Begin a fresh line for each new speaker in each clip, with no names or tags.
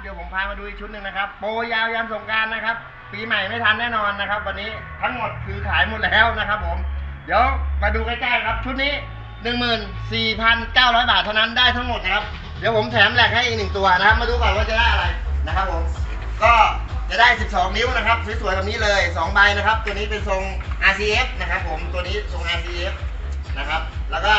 เดี๋ยวผมพามาดูอีกชุดหนึ่งนะครับ โปรยาวยันสงการนะครับ ปีใหม่ไม่ทันแน่นอนนะครับ วันนี้ทั้งหมดคือขายหมดแล้วนะครับ ผม เดี๋ยวมาดูใกล้ๆครับ ชุดนี้ 14,900 บาทเท่านั้นได้ทั้งหมดนะครับ เดี๋ยวผมแถมแหลกให้อีกหนึ่งตัวนะครับ มาดูก่อนว่าจะได้อะไรนะครับผม ก็จะได้ 12 นิ้วนะครับ สวยๆแบบนี้เลย 2 ใบนะครับ ตัวนี้เป็นทรง RCF นะครับ ผม ตัวนี้ทรง RCF นะครับ แล้วก็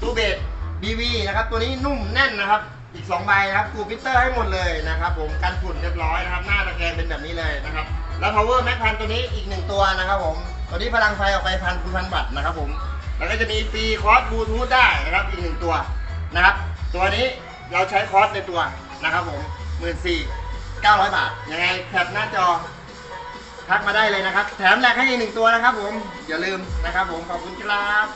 ตู้เบส BV นะครับ ตัวนี้นุ่มแน่นนะครับ อีก2ใบนะครับกูพิเตอร์ให้หมดเลยนะครับผมกันฝุ่นเรียบร้อยนะครับหน้าตะแกรงเป็นแบบนี้เลยนะครับแล้ว power max พันตัวนี้อีก 1 ตัวนะครับผมตัวนี้พลังไฟออกไปพันคูณพันวัตต์นะครับผมแล้วก็จะมีฟรีคอร์สบลูทูธได้นะครับอีกหนึ่งตัวนะครับตัวนี้เราใช้คอร์สในตัวนะครับผมหมื่นสี่เก้าร้อยบาทยังไงแคปหน้าจอทักมาได้เลยนะครับ แถมแลกให้อีกหนึ่งตัวนะครับผมอย่าลืมนะครับผมขอบคุณครับ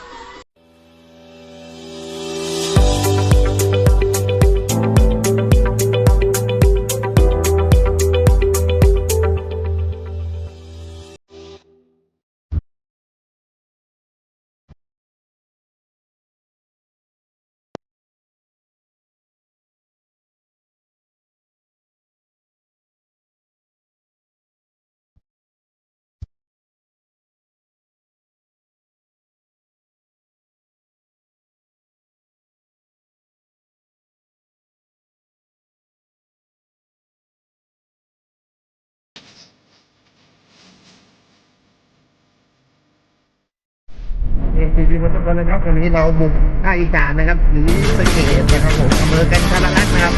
เอซีดีมาทุกคนนะครับวันนี้เราบุกภาคอีสานนะครับหรือสเกตนะครับผมอำเภอกันทรลักษณ์นะครับ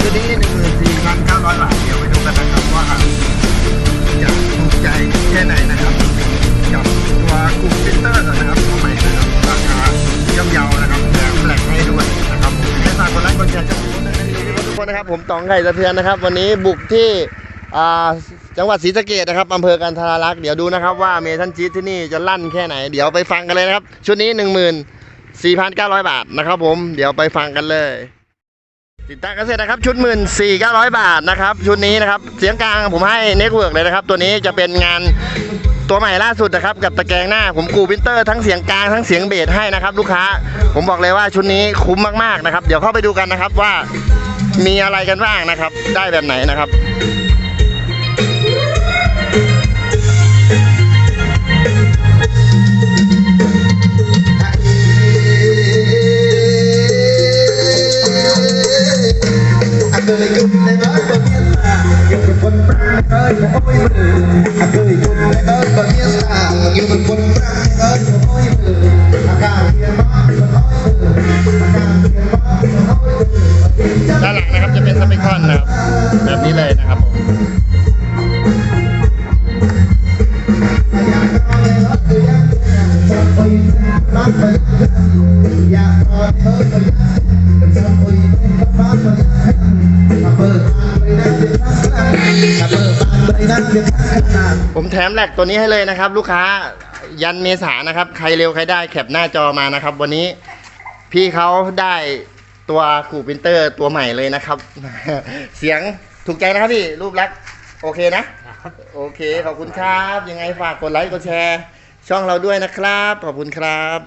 ชุดนี้หนึ่งหมื่นสี่พันเก้าร้อยบาทเดี๋ยวไปดูกันนะครับว่าจะถูกใจแค่ไหนนะครับกับตัวกลุ่มฟิลเตอร์นะครับตัวใหม่นะครับราคาย่อมเยานะครับแถมแหลกให้ด้วยนะครับผมให้ฝากกดไลค์กดแชร์ช่องผมด้วยนะครับทุกคนนะครับผมต๋องไข่สะเทือนนะครับ วันนี้บุกที่อ่า จังหวัดศรีสะเกดนะครับอำเภอกันทารักษ์เดี๋ยวดูนะครับว่าเมทัลชีตที่นี่จะลั่นแค่ไหน เดี๋ยวไปฟังกันเลยนะครับ ชุดนี้ 14,900 บาทนะครับผมเดี๋ยวไปฟังกันเลย ติดตั้งกันเสร็จนะครับ ชุด 14,900 บาทนะครับ ชุดนี้นะครับ เสียงกลางผมให้เน็ตเวิร์กเลยนะครับ ตัวนี้จะเป็นงานตัวใหม่ล่าสุดนะครับกับตะแกรงหน้าผมกูพินเตอร์ทั้งเสียงกลางทั้งเสียงเบสให้นะครับ ลูกค้า ผมบอกเลยว่าชุดนี้คุ้มมากๆนะครับ เดี๋ยวเข้าไปดูกันนะครับว่ามีอะไรกันบ้างนะครับ ได้แบบไหนนะครับ
อาเคยยุ่งในน้อยก
ผมแถมแหลกตัวนี้ให้เลยนะครับ ลูกค้ายันเมษานะครับ ใครเร็วใครได้แคปหน้าจอมานะครับ วันนี้พี่เขาได้ตัวขู่พินเตอร์ตัวใหม่เลยนะครับ เสียงถูกใจนะครับพี่รูปลักษณ์โอเคนะ โอเค ขอบคุณครับ ยังไงฝากกดไลค์กดแชร์ ช่องเราด้วยนะครับ ขอบคุณครับ